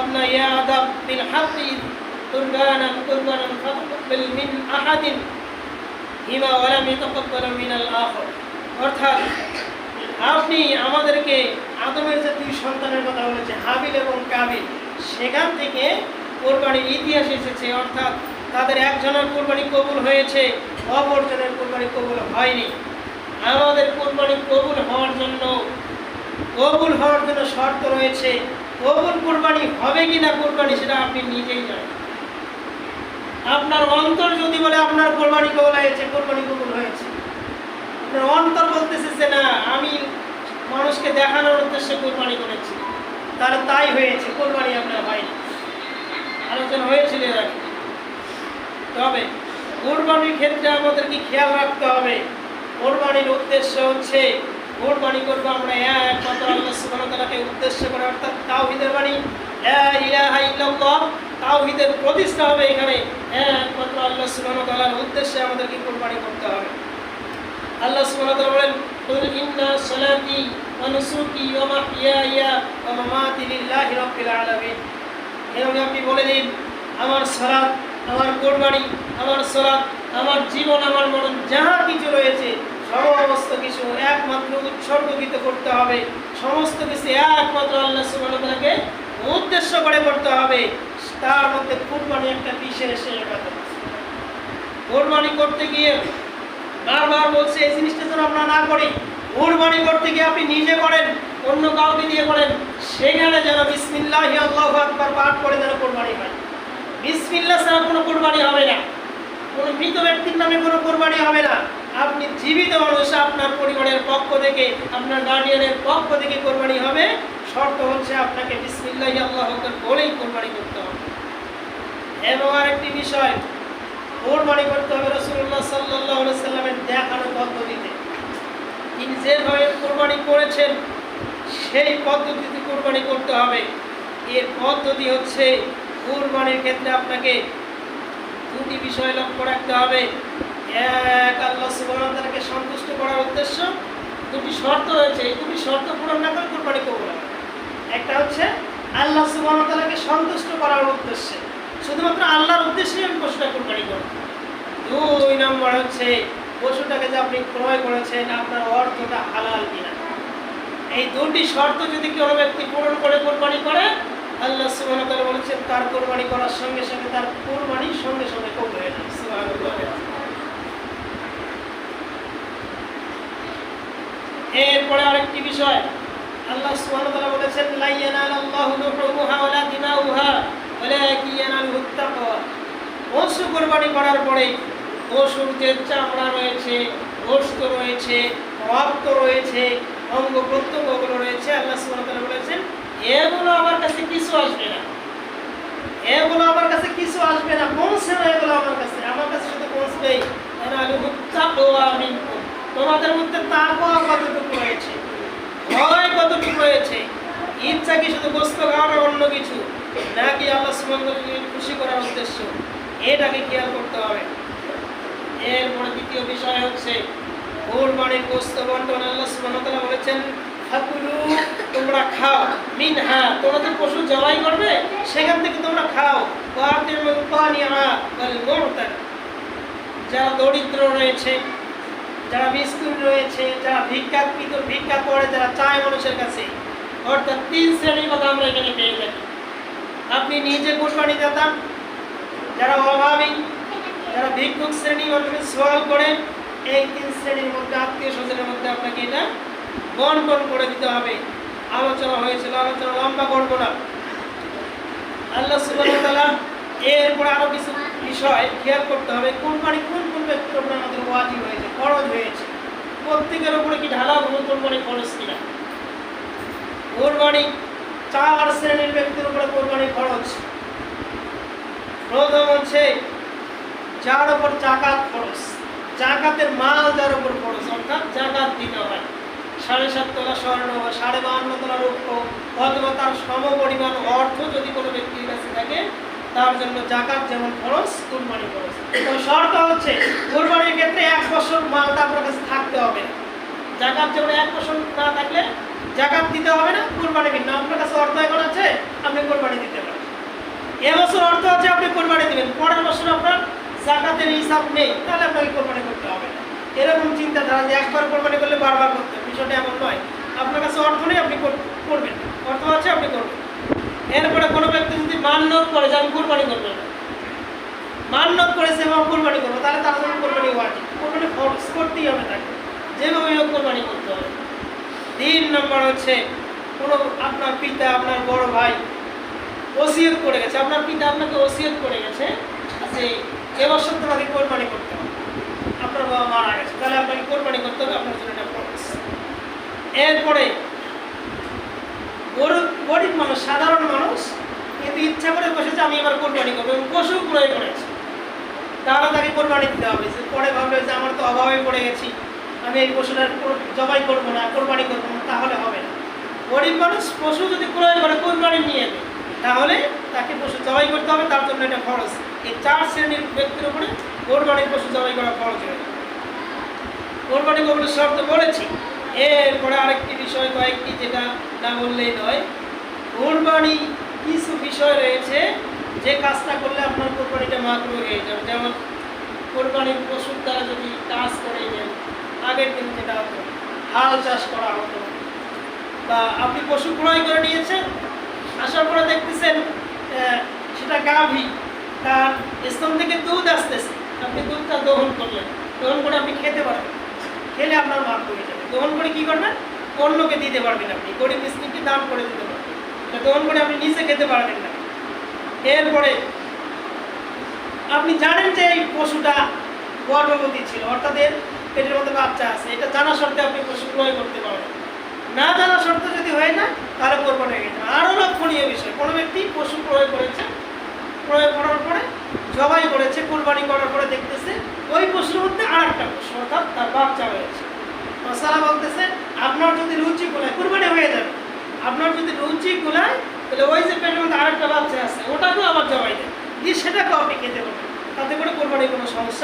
قبنا يا أدب بالحق قربانا قربانا فتقبل من أحد হিমা ওয়ালাম ইতাকাব্বাল মিনাল আখর অর্থাৎ আপনি আমাদেরকে আদমের যে দুই সন্তানের কথা বলেছে হাবিল এবং কাবিল সেখান থেকে কোরবানির ইতিহাস এসেছে অর্থাৎ তাদের একজনের কোরবানি কবুল হয়েছে অপরজনের কোরবানি কবুল হয়নি আমাদের কোরবানি কবুল হওয়ার জন্য কবুল হওয়ার জন্য শর্ত রয়েছে কবুল কোরবানি হবে কি না কোরবানি সেটা আপনি নিজেই জানেন। আপনার অন্তর যদি বলে আপনার কোরবানি কবুল হয়েছে, কোরবানি কবুল হয়েছে। আপনার অন্তর বলতেছে যে না, আমি মানুষকে দেখানোর উদ্দেশ্যে কোরবানি করেছি। তাহলে তাই হয়েছে, কোরবানি আপনার হয়নি আলোচনা হয়েছিল এর আগে। তবে কোরবানির ক্ষেত্রে আমাদেরকে খেয়াল রাখতে হবে। কোরবানির উদ্দেশ্য হচ্ছে করব আমরা। একমাত্র আল্লাহ উদ্দেশ্য করে, অর্থাৎ তাওহীদের বাণী। তাওহীদের প্রতিষ্ঠা হবে এখানে। একমাত্র আল্লাহ উদ্দেশ্যে আমাদেরকে কোরবানি করতে হবে। আল্লাহ বলেন এরকম আপনি বলে দিন, আমার সালাত, আমার কোরবানি, আমার সালাত, আমার জীবন, আমার মরণ, যাহা কিছু সমস্ত কিছু একমাত্র উৎসর্গিত করতে হবে। সমস্ত কিছু একমাত্র আল্লাহ তাআলাকে উদ্দেশ্য করে করতে হবে। তার মধ্যে কোরবানি একটা বিশেষ কোরবানি করতে গিয়ে বারবার বলছে, এই জিনিসটা যেন আমরা না করি, কোরবানি করতে গিয়ে আপনি নিজে করেন, অন্য কাউকে দিয়ে করেন। সেখানে যেন বিসমিল্লাহ আল্লাহু আকবার পাঠ করে যেন কোরবানি হয়। বিসমিল্লাহ ছাড়া কোনো কোরবানি হবে না। নামে কোনো কোরবানি হবে না। আপনি জীবিত মানুষ, আপনার পরিবারের পক্ষ থেকে, আপনার গার্ডিয়ানের পক্ষ থেকে কোরবানি হবে। শর্ত হচ্ছে আপনাকে বিসমিল্লাহ আল্লাহ বলেই কোরবানি করতে হবে। এবং আরেকটি বিষয়, কোরবানি করতে হবে রসুল্লাহ সাল্লাহ সাল্লামের দেখানো পদ্ধতিতে। তিনি যেভাবে কোরবানি করেছেন, সেই পদ্ধতিতে কোরবানি করতে হবে। এর পদ্ধতি হচ্ছে, কোরবানির ক্ষেত্রে আপনাকে দুটি বিষয় লক্ষ্য রাখতে হবে। এক আল্লাহ সুবাহকে সন্তুষ্ট করার উদ্দেশ্য দুটি শর্ত রয়েছে। এই দুটি শর্ত পূরণ না করে কোরবানি করব না। একটা হচ্ছে আল্লাহ সুবাহকে সন্তুষ্ট করার উদ্দেশ্যে। শুধুমাত্র আল্লাহর উদ্দেশ্যে আমি পশুটা কোরবানি করব। দুই নম্বর হচ্ছে পশুটাকে যে আপনি ক্রয় করেছেন, আপনার অর্থটা হালাল কিনা। এই দুটি শর্ত যদি কোনো ব্যক্তি পূরণ করে কোরবানি করে, আল্লাহ ওয়া বলেছেন, তার কোরবানি করার সঙ্গে সঙ্গে তার কোরবানি সঙ্গে সঙ্গে কবুল হয়ে যাবে। এরপরে আরেকটি বিষয়, আল্লাহ সুবহানাহু ওয়া বলেছেন লা ইয়ানালাল্লাহু লুহুমুহা ওয়ালা দিমাউহা ওয়ালাকিন ইয়ানালুহুত তাকওয়া পশু কোরবানি করার পরে পশুর যে চামড়া রয়েছে গোস্ত রয়েছে, রক্ত রয়েছে, অঙ্গ প্রত্যঙ্গগুলো রয়েছে। আল্লাহ সুবহানাহু ওয়া বলেছেন, এগুলো আমার কাছে কিছু আসবে না। এগুলো আমার কাছে কিছু আসবে না। পৌঁছে না এগুলো আমার কাছে। আমার কাছে শুধু পৌঁছবেই। তাকওয়া মিনকুম তোমাদের মধ্যে তাকওয়া কতটুকু রয়েছে? ভয় কতটুকু রয়েছে? ইচ্ছা কি শুধু গোস্ত খাওয়ানো অন্য কিছু, নাকি আল্লাহ সুবহানাহু খুশি করার উদ্দেশ্য? এটাকে খেয়াল করতে হবে। এরপরে দ্বিতীয় বিষয় হচ্ছে, কোরবানির গোস্ত বন্টন আল্লাহ তাআলা বলেছেন, ফাকুলু, তোমরা খাও। মিনহা তোমাদের পশু জবাই করবে, সেখান থেকে তোমরা খাও। ওয়াল মুরতাদ। যারা দরিদ্র রয়েছে যারা মিসকিন রয়েছে, যারা ভিক্ষা পিতর ভিক্ষা করে, যারা চায় মানুষের কাছে, অর্থাৎ তিন শ্রেণির কথা আমরা এখানে পেয়ে থাকি। আপনি নিজে কোরবানি দাতা যারা অভাবী, যারা ভিক্ষুক শ্রেণি অর্থাৎ সোয়াল করে, এই তিন শ্রেণির মধ্যে, আত্মীয় স্বজনের মধ্যে আপনাকে এটা বন্টন করে দিতে হবে। আলোচনা হয়েছিল, আলোচনা লম্বা করব না। আল্লাহ সুবাহ এরপরে আরও কিছু বিষয় খেয়াল করতে হবে। কোরবানি কোন কোন ব্যক্তির উপরে আমাদের ওয়াজিব হয়েছে। প্রত্যেকের উপরে কি ঢালা কোরবানি খরচ কিনা? কোরবানি চার শ্রেণির ব্যক্তির উপরে কোরবানি খরচ। প্রথম হচ্ছে যার উপর জাকাত খরচ। জাকাতের মাল যার উপর খরচ, অর্থাৎ জাকাত দিতে হয়। সাড়ে সাত তোলা স্বর্ণ বা সাড়ে বাহান্ন তোলা রৌপ্য, অথবা তার সম পরিমাণ অর্থ যদি কোনো ব্যক্তির কাছে থাকে তার জন্য জাকাত যেমন খরচ, কুরবানি খরচ। তো শর্ত হচ্ছে, কুরবানির ক্ষেত্রে এক বছর মালটা আপনার কাছে থাকতে হবে। জাকাত যেমন এক বছর না থাকলে জাকাত দিতে হবে না, কুরবানি ভিন্ন। আপনার কাছে অর্থ এখন আছে, আপনি কোরবানি দিতে পারেন। দিবেন। পরের বছর আপনার জাকাতের হিসাব নেই, তাহলে আপনাকে কোরবানি করতে হবে না। এরকম চিন্তাধারা যে একবার কোরবানি করলে বারবার করতে হবে বিষয়টা এমন নয়। আপনার কাছে অর্থ নেই, আপনি কর- করবেন অর্থ আছে, আপনি করবেন এরপরে কোনো ব্যক্তি যদি মান্যত করে যে আমি কোরবানি করব মান্যত করেছে এবং কোরবানি করব, তাহলে তার জন্য কোরবানি ওয়াজিব। কোরবানি ফরজ করতেই হবে তাকে। যেভাবে হোক কোরবানি করতে হবে। তিন নম্বর হচ্ছে, কোনো আপনার পিতা, আপনার বড় ভাই ওসিয়ত করে গেছে, আপনার পিতা আপনাকে ওসিয়ত করে গেছে যে এবছর তোমাকে কোরবানি করতে হবে। আপনার বাবা মারা গেছে, তাহলে আপনাকে কোরবানি করতে হবে, আপনার জন্য এটা এরপরে গরিব মানুষ সাধারণ মানুষ। কিন্তু ইচ্ছা করে বসেছে আমি এবার কোরবানি করব এবং পশু ক্রয় করেছে। তাহলে তাকে কোরবানি দিতে হবে। পরে ভাববে যে আমার তো অভাবে পড়ে গেছি। আমি এই পশুটার জবাই করব না, কোরবানি করব না, তাহলে হবে না। গরিব মানুষ পশু যদি ক্রয় করে, কোরবানি নিয়ে দেয় তাহলে তাকে পশু জবাই করতে হবে, তার জন্য এটা খরচ এই চার শ্রেণির ব্যক্তির উপরে কোরবানির পশু জবাই করা খরচ হয়ে কোরবানি কবুলের শর্ত বলেছি। এরপরে আরেকটি বিষয় কয়েকটি যেটা না বললেই নয় কোরবানি কিছু বিষয় রয়েছে, যে কাজটা করলে আপনার কোরবানিটা মাকরু হয়ে যাবে। যেমন কোরবানির পশুর দ্বারা যদি কাজ করে নেন, আগের দিন যেটা হতো, হাল চাষ করা হতো, বা আপনি পশু ক্রয় করে নিয়েছেন, আসার পরে দেখতেছেন সেটা গাভী, তার স্তন থেকে দুধ আসতেছে। আপনি দুধটা দহন করলেন, দহন করে আপনি খেতে পারবেন। খেলে আপনার মার হয়ে যাবে। দহন করে কি করবেন? অন্যকে দিতে পারবেন আপনি। গরিব মিসকিনকে দান করে দিতে পারবেন। দহন করে আপনি নিজে খেতে পারবেন না। এরপরে আপনি জানেন যে এই পশুটা গর্ভবতী ছিল, অর্থাৎ এর পেটের মধ্যে বাচ্চা আছে। এটা জানা সত্ত্বে আপনি পশু ক্রয় করতে পারবেন না। জানা সত্ত্বে যদি হয় না, তাহলে কোরবানি হয়ে গেছে আরও লক্ষণীয় বিষয়, কোনো ব্যক্তি পশু ক্রয় করেছে, ক্রয় করার পরে, জবাই করেছে, কোরবানি করার পরে দেখতেছে, ওই পশুর মধ্যে আর একটা পশু, অর্থাৎ তার বাচ্চা হয়েছে মশালা বলতেছে, আপনার যদি রুচি গোলায় কোরবানি হয়ে যাবে। আপনার যদি রুচি গোলায়, তাহলে ওই যে পেটের মধ্যে আরেকটা বাচ্চা আছে, ওটাকেও আবার জবাই দেয় দিয়ে সেটাকেও আপনি খেতে পারবেন তাতে করে কোরবানির কোনো সমস্যা